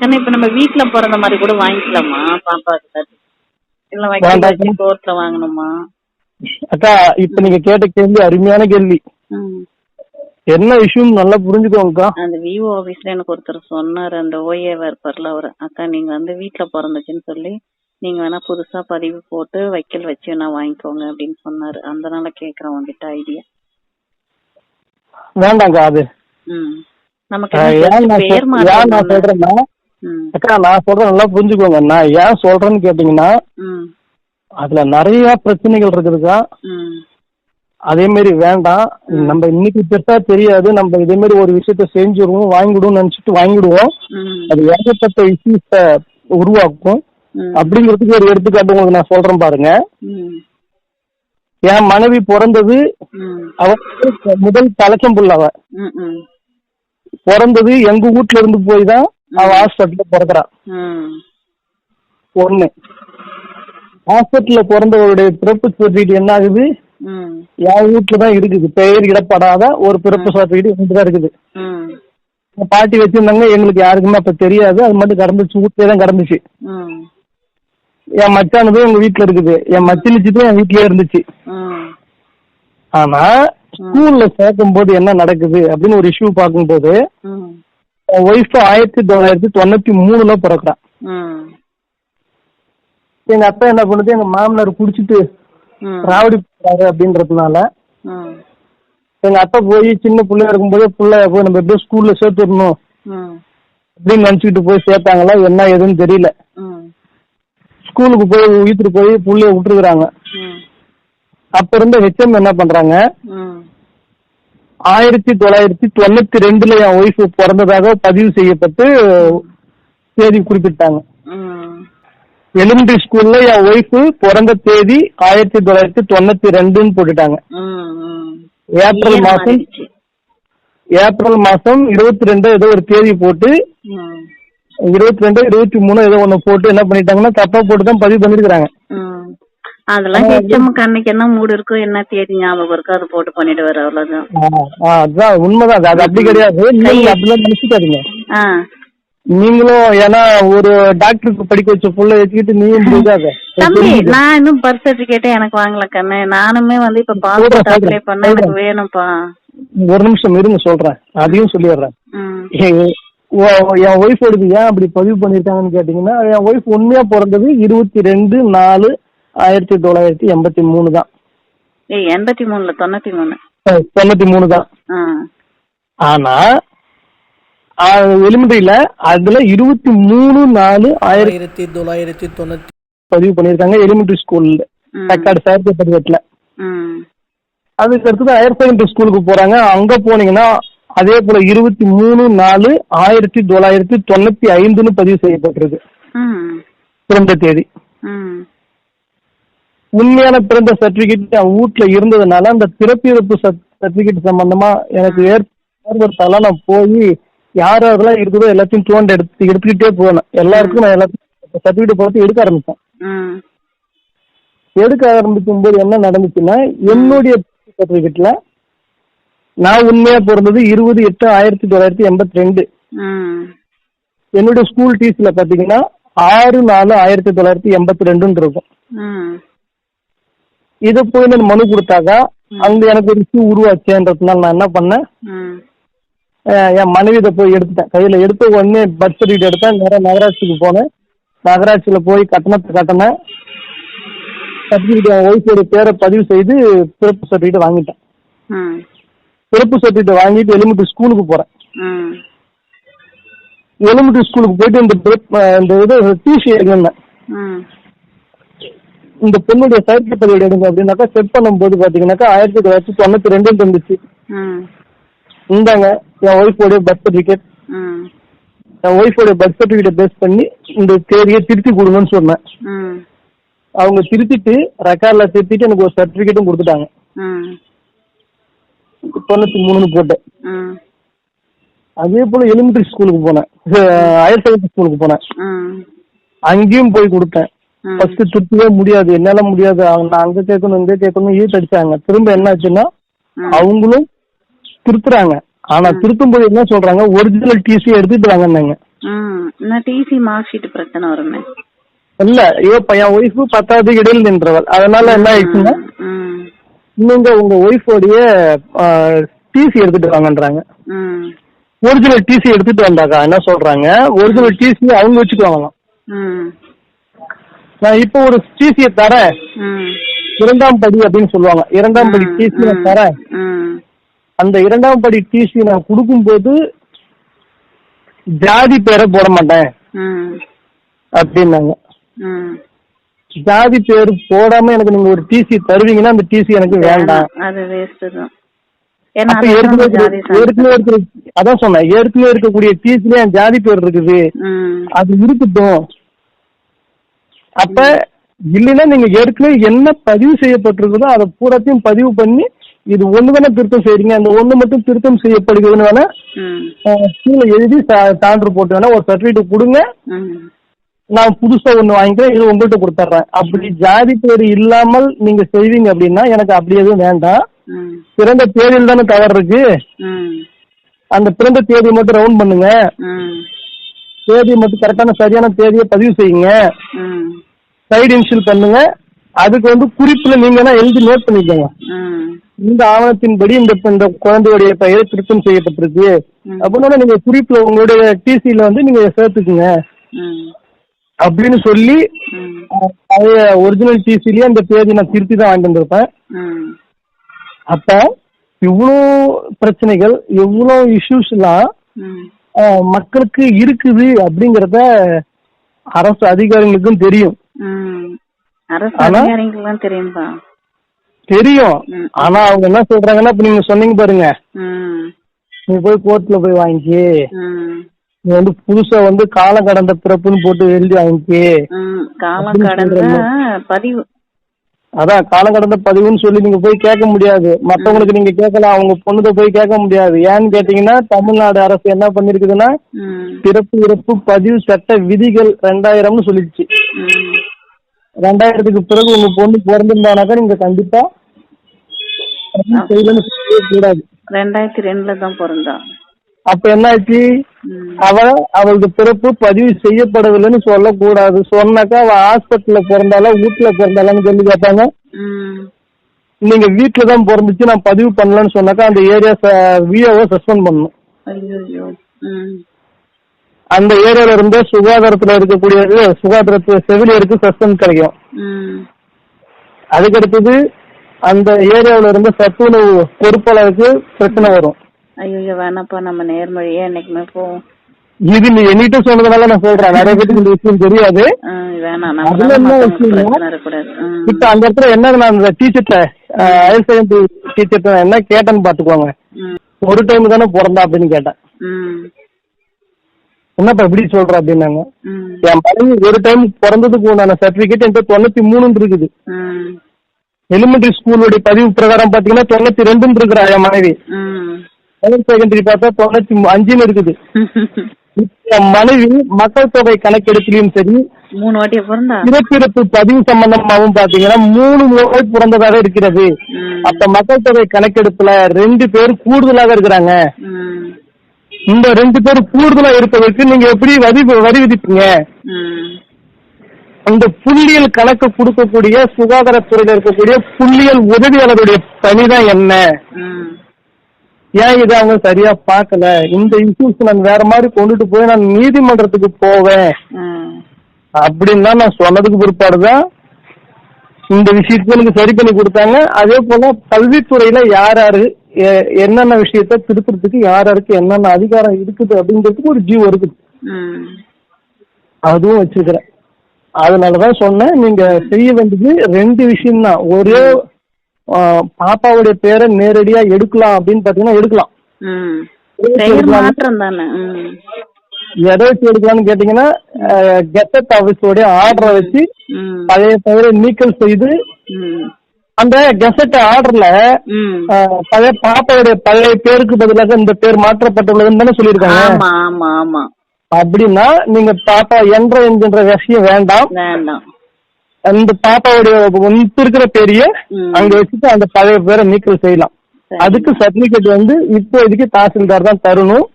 ஏன்னா இப்ப நம்ம வீட்ல பிறந்த மாதிரி கூட வாங்கிக்கலாமா? பாப்பாக்கு இல்ல. வைக்க கோர்ட்ல வாங்கணுமா? அக்கா இப்ப நீங்க கேட்ட கேள்வி அருமையான கேள்வி. என்ன விஷயம் நல்லா புரிஞ்சுக்கோங்கக்கா. அந்த விவோ ஆபீஸ்ல எனக்கு ஒருத்தர் சொன்னாரு அந்த ஓஏவா இருப்பார்ல அவரு. அக்கா நீங்க வந்து வீட்ல பிறந்துச்சுன்னு சொல்லி நீங்க வேணா புதுசா பதிவு போட்டு வைக்கல் வச்சு வேணா வாங்கிக்கோங்க அப்படின்னு சொன்னாரு. அதனால கேக்குறேன் உங்ககிட்ட ஐடியா வேண்டாங்க்கா அது. நமக்கு பேர் சொல்- அக்கா நான் சொல்றேன் நல்லா புரிஞ்சுக்கோங்க. நான் ஏன் சொல்றேன்னு கேட்டீங்கன்னா அதுல நிறைய பிரச்சனைகள் இருக்குதுக்கா. அதே மாதிரி வேண்டாம். நம்ம இன்னைக்கு பெருசா தெரியாது. நம்ம இதே மாதிரி ஒரு விஷயத்த செஞ்சிருவோம் வாங்கிடுவோம் நினைச்சிட்டு வாங்கிடுவோம். அது ஏகப்பட்ட இஷ்யூஸ உருவாக்கும். அப்படிங்கிறதுக்கு ஒரு எடுத்துக்காட்டு உங்களுக்கு நான் சொல்றேன் பாருங்க. என் மனைவி பிறந்தது அவ முதல் தலைச்சம் புள்ள அவ. ம் ம். பிறந்தது எங்க வீட்ல இருந்து போய் தான் அவ ஹாஸ்பிட்டல்ல பிறக்கிறா. ஒண்ணு ஹாஸ்பிட்டல்ல பிறந்தவருடைய பிறப்பு சர்டிபிகேட் என்ன ஆகுது? என் வீட்டுல தான் இருக்குது. பெயர் இடப்படாத ஒரு பிறப்பு சர்டிபிகேட் எங்கிட்ட தான் இருக்குது. பாட்டி வச்சிருந்தாங்க. எங்களுக்கு யாருக்குமே அப்ப தெரியாது. அது மட்டும் கடந்துச்சு. வீட்லயே தான் கடந்துச்சு. என் மச்சானதும் எங்க வீட்டுல இருக்குது. என் மச்சினிச்சுட்டும் என் வீட்லயே இருந்துச்சு. ஆனா ஸ்கூல்ல சேர்க்கும் போது என்ன நடக்குது அப்படின்னு ஒரு இஷ்யூ பார்க்கும்போது ஒய்ஃப் ஆயிரத்தி தொள்ளாயிரத்தி தொண்ணூத்தி மூணுல பிறக்குறான். ம். எங்க அப்பா என்ன பண்ணுது? எங்க மாமனார் குடிச்சிட்டு ராவடி போறாரு அப்படின்றதுனால எங்க அப்பா போய் சின்ன பிள்ளையா இருக்கும்போதே பிள்ளைய போய் நம்ம எப்படியோ ஸ்கூல்ல சேர்த்துடணும் ம். அப்படின்னு நினைச்சுக்கிட்டு போய் சேர்த்தாங்களா? என்ன ஏதுன்னு தெரியல. ஸ்கூலுக்கு போய் உயிர்த்துட்டு போய் புள்ளைய விட்டுருக்குறாங்க. அப்ப இருந்த ஹெச்எம் என்ன பண்றாங்க? ஆயிரத்தி தொள்ளாயிரத்தி தொண்ணூத்தி ரெண்டுல என் ஒய்ஃப் பிறந்ததாக பதிவு செய்யப்பட்டு தேதி குறிப்பிட்டாங்க. எலிமெண்டரி ஸ்கூல்ல என் ஒய்ஃப் பிறந்த தேதி ஆயிரத்தி தொள்ளாயிரத்தி தொண்ணூத்தி ரெண்டுன்னு போட்டுட்டாங்க. ஏப்ரல் மாசம். ஏப்ரல் மாசம் இருபத்தி ரெண்டு ஏதோ ஒரு தேதி போட்டு இருபத்தி ரெண்டு இருபத்தி மூணு ஏதோ ஒண்ணு போட்டு என்ன பண்ணிட்டாங்கன்னா தப்பா போட்டு தான் பதிவு பண்ணிருக்காங்க ம் அதெல்லாம் ஹெச்எம்க்கு அன்னைக்கு என்ன மூடு இருக்கோ என்ன தேதி ஞாபகம் இருக்கோ அதை போட்டு பண்ணிடுவாரு அவ்வளவுதான். அதுதான் உண்மைதான். அது. அப்படி கிடையாது. நீங்க அப்படிலாம் நினைச்சுக்காதீங்க. நீங்களும் ஏன்னா ஒரு டாக்டருக்கு படிக்க வச்ச புள்ள வச்சுக்கிட்டு நீயும் முடியாத தம்பி நான் இன்னும் பர்த் சர்டிபிகேட்டே எனக்கு வாங்கல கண்ணு நானுமே வந்து இப்ப பாஸ்போர்ட் அப்ளை பண்ண எனக்கு. வேணும்ப்பா. ஒரு நிமிஷம் இருங்க சொல்றேன். அதையும் சொல்லிடுறேன். என் ஒய்ஃபோடது ஏன் அப்படி பதிவு பண்ணிருக்காங்கன்னு கேட்டீங்கன்னா என் ஒய்ஃப் உண்மையா பிறந்தது இருபத்தி ரெண்டு நாலு ஆயிரத்தி தொள்ளாயிரத்தி எண்பத்தி மூணு தான். ஏய் எண்பத்தி மூணுல தொண்ணூத்தி மூணு. தொண்ணூத்தி மூணு தான். ஆ. ஆனா எலிமெண்ட்ரியில அதுல இருபத்தி மூணு நாலு ஆயிரத்தி தொள்ளாயிரத்தி தொண்ணூத்தி பதிவு பண்ணிருக்காங்க எலிமெண்ட்ரி ஸ்கூல்ல சேர்த்து பதிவேட்ல ம். அதுக்கு அடுத்தது ஹையர் செகண்டரி ஸ்கூலுக்கு போறாங்க. அங்க போனீங்கன்னா அதே போல இருபத்தி மூணு நாலு ஆயிரத்தி தொள்ளாயிரத்தி தொண்ணூத்தி ஐந்துன்னு பதிவு செய்யப்பட்டிருக்கு. பிறந்த தேதி. உண்மையான பிறந்த சர்டிபிகேட் என் வீட்ல இருந்ததுனால அந்த பிறப்பிறப்பு சர்டிபிகேட் சம்பந்தமா எனக்கு ஏற்படுத்தால நான் போய் யார் யாரெல்லாம் இருக்குதோ எல்லாத்தையும் தோண்ட எடுத்து எடுத்துக்கிட்டே போனேன். எல்லாருக்கும் நான் எல்லாத்தையும் சர்டிபிகேட் பார்த்து எடுக்க ஆரம்பிச்சேன். ம். எடுக்க ஆரம்பிக்கும் போது என்ன நடந்துச்சுன்னா என்னுடைய சர்டிபிகேட்ல நான் உண்மையா பிறந்தது இருபது எட்டு ஆயிரத்தி தொள்ளாயிரத்தி எண்பத்தி ரெண்டு. என்னுடைய ஸ்கூல் டீஸ்ல பாத்தீங்கன்னா ஆறு நாலு ஆயிரத்தி தொள்ளாயிரத்தி எண்பத்தி ரெண்டுன்னு இருக்கும். இதை போய் நான் மனு கொடுத்தாக்கா அங்க எனக்கு ஒரு இஷ்யூ உருவாச்சேன்றதுனால நான் என்ன பண்ணேன்? என் மனைவி இதை போய் எடுத்துட்டேன். கையில எடுத்த உடனே பர்த் சர்டிஃபிகேட் எடுத்தேன். நேரம் நகராட்சிக்கு போனேன். நகராட்சியில போய் கட்டணத்தை கட்டினேன். சர்டிஃபிகேட் என் ஒய்ஃபோட பேரை பதிவு செய்து பிறப்பு சர்டிஃபிகேட் வாங்கிட்டேன். பிறப்பு சர்டிஃபிகேட் வாங்கிட்டு எலிமெண்ட்ரி ஸ்கூலுக்கு போறேன். எலிமெண்ட்ரி ஸ்கூலுக்கு போயிட்டு இந்த இந்த இது டிசி ம். இந்த பொண்ணுடைய சர்டிஃபிகேட் பதிவு எடுங்க அப்படின்னாக்கா செக் பண்ணும்போது பாத்தீங்கன்னாக்கா ஆயிரத்தி தொள்ளாயிரத்தி தொண்ணூத்தி ரெண்டு இருந்துச்சு. இந்தாங்க என் ஒய்ஃபோடைய பர்த் சர்டிஃபிகேட் என் ஒய்ஃபோடைய பர்த் சர்டிஃபிகேட் பேஸ் பண்ணி இந்த தேதியை திருத்தி கொடுங்கன்னு சொன்னேன். அவங்க திருத்திட்டு ரெக்கார்ட்ல திருத்திட்டு எனக்கு ஒரு சர்டிஃபிகேட்டும் கொடுத்துட்டாங்க. தொண்ணூத்தி மூணுன்னு போட்டு ம். அதே போல எலிமெண்டரி ஸ்கூலுக்கு போனேன். ஹையர் செகண்டரி ஸ்கூலுக்கு போனேன். அங்கேயும் போய் கொடுத்தேன். ஃபர்ஸ்ட் திருத்தவே முடியாது. என்னால முடியாது. அவங்க அங்க கேட்கணும் இங்க கேட்கணும் ஈட்டு அடிச்சாங்க திரும்ப என்ன ஆச்சுன்னா. அவங்களும் திருத்துறாங்க. ஆனா திருத்தும் போது என்ன சொல்றாங்க? ஒரிஜினல் டிசி எடுத்துட்டு நான் டிசி மார்க் ஷீட் பிரச்சனை வருமே? இல்ல. ஐயோ என் ஒய்ஃபு பத்தாவது இடையில் நின்றவள். அதனால என்ன ஆயிடுச்சுன்னா நீங்க உங்க ஒய்ஃபோடைய டிசி எடுத்துட்டு வாங்கன்றாங்க. ஒரிஜினல் டிசி எடுத்துட்டு வந்தாக்கா என்ன சொல்றாங்க? ஒரிஜினல் டிசி அவங்க வச்சுக்குவாங்களாம். நான் இப்போ ஒரு டிசியை தரேன் இரண்டாம் படி அப்படின்னு சொல்லுவாங்க. இரண்டாம் படி டிசி நான் தரேன் அந்த இரண்டாம் படி டிசி நான் கொடுக்கும்போது ஜாதி பேரை போட மாட்டேன். அப்படின்னாங்க. ஜாதி பேர் போடாம எனக்கு நீங்க ஒரு டிசி தருவீங்கன்னா அந்த டிசி எனக்கு வேண்டாம். அதான் சொன்னேன். ஏற்கனவே இருக்கக்கூடிய டிசில என் ஜாதி பேர் இருக்குது? அது இருக்கட்டும். அப்ப இல்லைன்னா நீங்க ஏற்கனவே என்ன பதிவு செய்யப்பட்டிருக்குதோ அதை பூராத்தையும் பதிவு பண்ணி இது ஒண்ணு தானே திருத்தம் செய்றீங்க? அந்த ஒண்ணு மட்டும் திருத்தம் செய்யப்படுகிறதுன்னு வேணா கீழே எழுதி சான்று போட்டு வேணா ஒரு சர்டிபிகேட் கொடுங்க. நான் புதுசா ஒண்ணு வாங்கிக்கிறேன் இது உங்கள்கிட்ட கொடுத்துட்றேன் அப்படி ஜாதி பேர் இல்லாமல் நீங்க செய்வீங்க அப்படின்னா எனக்கு அப்படி எதுவும் வேண்டாம். பிறந்த தேதியில் தானே தவறு இருக்கு. அந்த பிறந்த தேதியை மட்டும் ரவுண்ட் பண்ணுங்க. தேதி தேதியை மட்டும் கரெக்டான சரியான தேதியை பதிவு செய்யுங்க. சைடு இன்ஷியல் பண்ணுங்க. அதுக்கு வந்து குறிப்புல நீங்க எழுதி நோட் பண்ணிக்கோங்க. இந்த ஆவணத்தின்படி இந்த இந்த குழந்தையுடைய பெயர் திருத்தம் செய்யப்பட்டிருக்கு. அப்படின்னா நீங்க குறிப்புல உங்களுடைய டிசில வந்து நீங்க சேர்த்துக்குங்க. அப்படின்னு சொல்லி பழைய ஒரிஜினல் டிசிலயே அந்த தேதி நான் திருத்தி தான் வாங்கிட்டு வந்திருப்பேன். அப்ப இவ்வளோ பிரச்சனைகள் எவ்வளோ இஷ்யூஸ் எல்லாம் மக்களுக்கு இருக்குது அப்படிங்கறத அரசு அதிகாரிகளுக்கும் தெரியும். தெரியும். ஆனா அவங்க என்ன சொல்றாங்கன்னா இப்ப நீங்க சொன்னீங்க பாருங்க. நீ போய் கோர்ட்ல போய் வாங்கி நீ வந்து புதுசா வந்து காலம் கடந்த பிறப்புன்னு போட்டு எழுதி வாங்கி காலம் கடந்த. பதிவு அதான் காலம் கடந்த பதிவுன்னு சொல்லி நீங்க போய் கேட்க முடியாது. மத்தவங்களுக்கு நீங்க கேட்கலாம் அவங்க பொண்ணுத போய் கேட்க முடியாது. ஏன்னு கேட்டீங்கன்னா தமிழ்நாடு அரசு என்ன பண்ணிருக்குதுன்னா பிறப்பு இறப்பு பதிவு சட்ட விதிகள் ரெண்டாயிரம்னு சொல்லிடுச்சு. ரெண்டாயிரத்துக்கு பிறகு உங்க பொண்ணு பிறந்திருந்தானாக்கா நீங்க கண்டிப்பா கூடாது. ரெண்டாயிரத்தி ரெண்டுல தான் பிறந்தா. அப்ப என்னாச்சு? ம் அவ அவளுக்கு பிறப்பு பதிவு செய்யப்படவில்லைன்னு சொல்லக்கூடாது. சொன்னாக்கா அவ ஹாஸ்பிட்டல்ல பிறந்தாலா வீட்டுல பிறந்தாலான்னு சொல்லி கேட்பாங்க நீங்க வீட்டுல தான் பிறந்துச்சு நான் பதிவு பண்ணலன்னு சொன்னாக்கா அந்த ஏரியா விஓவை சஸ்பெண்ட் பண்ணணும். அந்த ஏரியால இருந்த சுகாதாரத்துல இருக்கக்கூடியது சுகாதாரத்து செவிலியருக்கு சஸ்பெண்ட் கிடைக்கும். ம். அதுக்கு அடுத்தது அந்த ஏரியாவுல இருந்த சத்துணவு பொறுப்பாளருக்கு பிரச்சனை வரும். ஐயோ வேணாப்பா நம்ம நேர்மொழியே என்னைக்குமே போவோம். இது நீ என்கிட்ட சொன்னதுனால நான் சொல்றேன். நிறைய பேருக்கு இந்த விஷயம் தெரியாது. இப்ப அந்த இடத்துல என்ன நான் அந்த டீச்சர்ட்ட ஹையர் செகண்டரி டீச்சர்ட்ட என்ன கேட்டேன்னு பாத்துக்கோங்க ஒரு டைம் தானே பிறந்தா அப்படின்னு கேட்டேன். என்னப்பா இப்படி சொல்ற அப்படின்னாங்க. என் மனைவி ஒரு டைம் பிறந்ததுக்கு உண்டான சர்டிபிகேட் என்கிட்ட தொண்ணூத்தி மூணுன்னு இருக்குது. எலிமெண்டரி ஸ்கூலுடைய பதிவு பிரகாரம் பாத்தீங்கன்னா தொண்ணூத்தி ரெண்டுன்னு இருக்கிறா என் மனைவி. ஹையர் செகண்டரி பார்த்தா தொண்ணூத்தி அஞ்சுன்னு இருக்குது. மனைவி மக்கள் தொகை கணக்கெடுப்புலயும் சரி மூணு வாட்டியா பிறந்தா? பிறப்பிறப்பு பதிவு சம்பந்தமாவும் பாத்தீங்கன்னா மூணு முறை பிறந்ததாக இருக்கிறது. அப்ப மக்கள் தொகை கணக்கெடுப்புல ரெண்டு பேர் கூடுதலாக இருக்கிறாங்க. இந்த ரெண்டு பேர் கூடுதலா இருப்பதற்கு நீங்க எப்படி வரி வரி விதிப்பீங்க? அந்த புள்ளியல் கணக்கு கொடுக்கக்கூடிய சுகாதாரத்துறையில இருக்கக்கூடிய புள்ளியல் உதவியாளருடைய பணிதான் என்ன? ஏன் இதை அவங்க சரியா பார்க்கல? இந்த இஷ்யூஸ் நான் வேற மாதிரி கொண்டுட்டு போய் நான் நீதிமன்றத்துக்கு போவேன். அப்படின்னு தான் நான் சொன்னதுக்கு பிற்பாடுதான் இந்த விஷயத்தை எனக்கு சரி பண்ணி கொடுத்தாங்க. அதே போல கல்வித்துறையில யார் யாரு என்னென்ன விஷயத்த திருத்துறதுக்கு யார் யாருக்கு என்னென்ன அதிகாரம் இருக்குது அப்படிங்கிறதுக்கு ஒரு ஜீவோ இருக்குது. அதுவும் வச்சிருக்கிறேன் அதனாலதான் சொன்னேன் நீங்க செய்ய வேண்டியது ரெண்டு விஷயம் தான் ஒரே பாப்பாவுடைய பேரை நேரடியா எடுக்கலாம் அப்படின்னு பாத்தீங்கன்னா எடுக்கலாம். எதை வச்சு எடுக்கலாம்னு கேட்டீங்கன்னா கெசட் ஆபீஸோடைய ஆர்டரை வச்சு பழைய பெயரை நீக்கல் செய்து அந்த கெசட் ஆர்டர்ல பழைய பாப்பாவுடைய பழைய பேருக்கு பதிலாக இந்த பேர் மாற்றப்பட்டுள்ளதுன்னு தானே சொல்லியிருக்காங்க. ஆமா ஆமா ஆமா. அப்படின்னா நீங்க பாப்பா என்ற என்கின்ற விஷயம் வேண்டாம். வேண்டாம். அந்த பாப்பாவுடைய இப்ப இருக்கிற பேரையே. அங்க வச்சுட்டு அந்த பழைய பேரை நீக்கல் செய்யலாம். அதுக்கு சர்டிபிகேட் வந்து இப்போ இதுக்கு தாசில்தார் தான் தரணும்.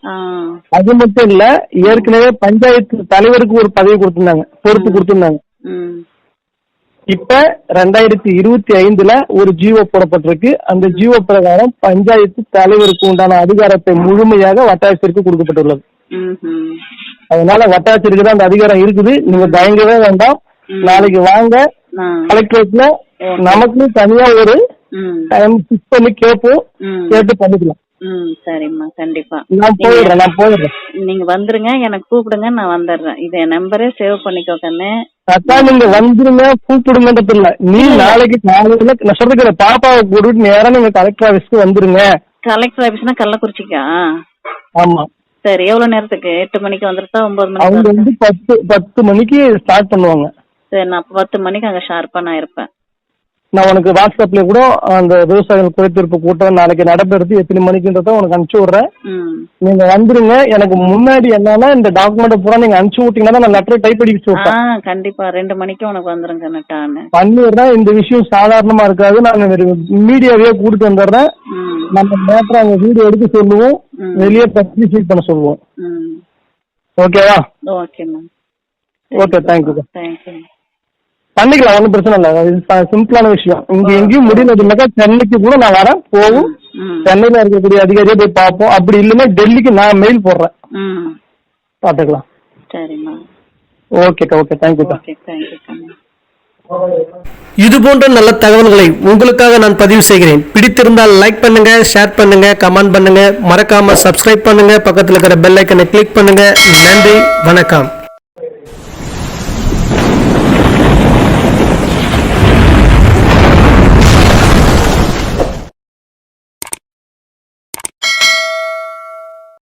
அது மட்டும் இல்ல ஏற்கனவே பஞ்சாயத்து தலைவருக்கு ஒரு பதவி கொடுத்திருந்தாங்க பொறுப்பு கொடுத்திருந்தாங்க. இப்ப ரெண்டாயிரத்தி இருபத்தி ஐந்துல ஒரு ஜிஓ போடப்பட்டிருக்கு. அந்த ஜிஓ பிரகாரம் பஞ்சாயத்து தலைவருக்கு உண்டான அதிகாரத்தை முழுமையாக வட்டாட்சியருக்கு கொடுக்கப்பட்டுள்ளது. அதனால வட்டாட்சியருக்கு தான் அந்த அதிகாரம் இருக்குது. நீங்க பயங்கவே வேண்டாம். நாளைக்கு வாங்க. கலெக்டரேட்ல நமக்கு தனியா ஒரு டைம் ஃபிக்ஸ் பண்ணி கேட்போம் கேட்டு பண்ணிக்கலாம். சரிம்மா கண்டிப்பா. நான் போயிடுறேன் நான் போயிடுறேன். நீங்க வந்துருங்க எனக்கு கூப்பிடுங்க நான் வந்துடுறேன். இது என் நம்பரே சேவ் பண்ணிக்கோ கண்ணு. அக்கா நீங்க வந்துருங்க கூப்பிடுங்கன்றது இல்ல. நீ நாளைக்கு காலையில நான் சொல்றதுக்கு பாப்பாவை கூட்டிட்டு நேரா நீங்க கலெக்டர் ஆபீஸ்க்கு வந்துருங்க. கலெக்டர் ஆபீஸ்னா கள்ளக்குறிச்சிக்கா? ஆமா. சரி எவ்வளவு நேரத்துக்கு? எட்டு மணிக்கு வந்துருட்டா ஒன்பது மணிக்கு அவங்க? வந்து பத்து பத்து மணிக்கு ஸ்டார்ட் பண்ணுவாங்க. சரி நான் பத்து மணிக்கு அங்க ஷார்ப்பா நான் இருப்பேன். நான் உனக்கு வாட்ஸ்அப்ல கூட அந்த விவசாயிகள் குறைத்தீர்ப்பு கூட்டம் நாளைக்கு நடைபெறுது. எத்தனை மணிக்குன்றத உனக்கு அனுப்பிச்சு விடுறேன். நீங்க வந்துருங்க. எனக்கு முன்னாடி என்னன்னா இந்த டாக்குமெண்ட் பூரா நீங்க அனுப்பிச்சு விட்டீங்கன்னா நான் லெட்டர் டைப் அடிச்சு விட்டேன் கண்டிப்பா. ரெண்டு மணிக்கு உனக்கு வந்துருங்க நட்டான்னு பண்ணிடுறேன். இந்த விஷயம் சாதாரணமா இருக்காது. நான் மீடியாவே கூட்டிட்டு வந்துடுறேன். நம்ம மேட்டர் அங்க வீடியோ எடுக்க சொல்லுவோம். வெளியே பப்ளிசிட் பண்ண சொல்லுவோம். ஓகேவா okay ma'am. Okay thank you thank you பண்ணிக்கலாம் ஒன்றும் பிரச்சனை இல்லை. சிம்பிளான விஷயம். இங்க எங்கேயும் முடியலதுனாக்கா சென்னைக்கு கூட நான் வரேன் போகும் ம். சென்னையில இருக்கக்கூடிய அதிகாரியை போய் பார்ப்போம். அப்படி இல்லைன்னா டெல்லிக்கு நான் மெயில் போடுறேன். ம். பார்த்துக்கலாம். ஓகேக்கா ஓகே தேங்க்யூக்கா இது போன்ற நல்ல தகவல்களை உங்களுக்காக நான் பதிவு செய்கிறேன். பிடித்திருந்தால் லைக் பண்ணுங்க ஷேர் பண்ணுங்க கமெண்ட் பண்ணுங்க. மறக்காம சப்ஸ்கிரைப் பண்ணுங்க. பக்கத்தில் இருக்கிற பெல் ஐக்கனை கிளிக் பண்ணுங்க. நன்றி வணக்கம்.